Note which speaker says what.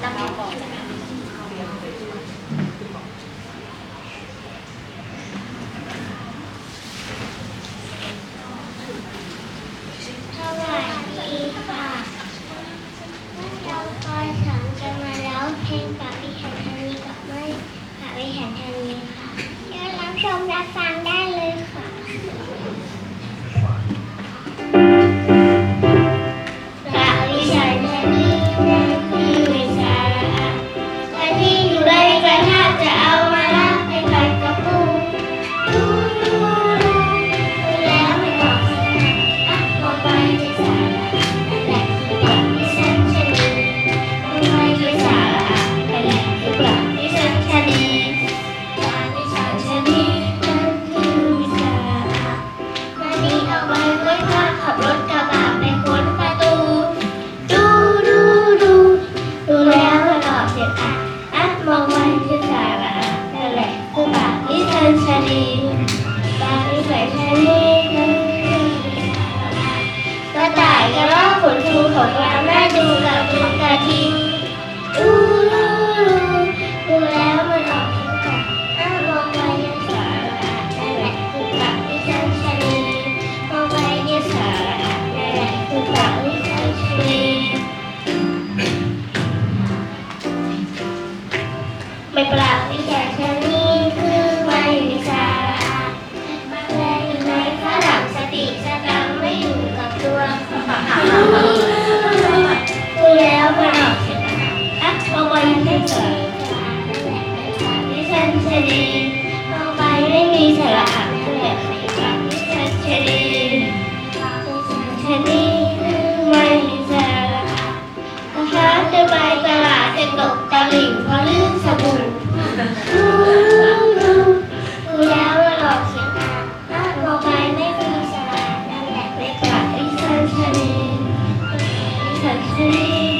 Speaker 1: 大妈我
Speaker 2: ปราบวิชา
Speaker 1: ชนีคือม่ในสารามาแรงยู่ในฝรั่สติสตังไม่อยู่กับตัวดูแล้วมา
Speaker 2: อัอบาไม่เกิ
Speaker 1: อบาไม่มีสาระเกิม่มีวิชั Saturday.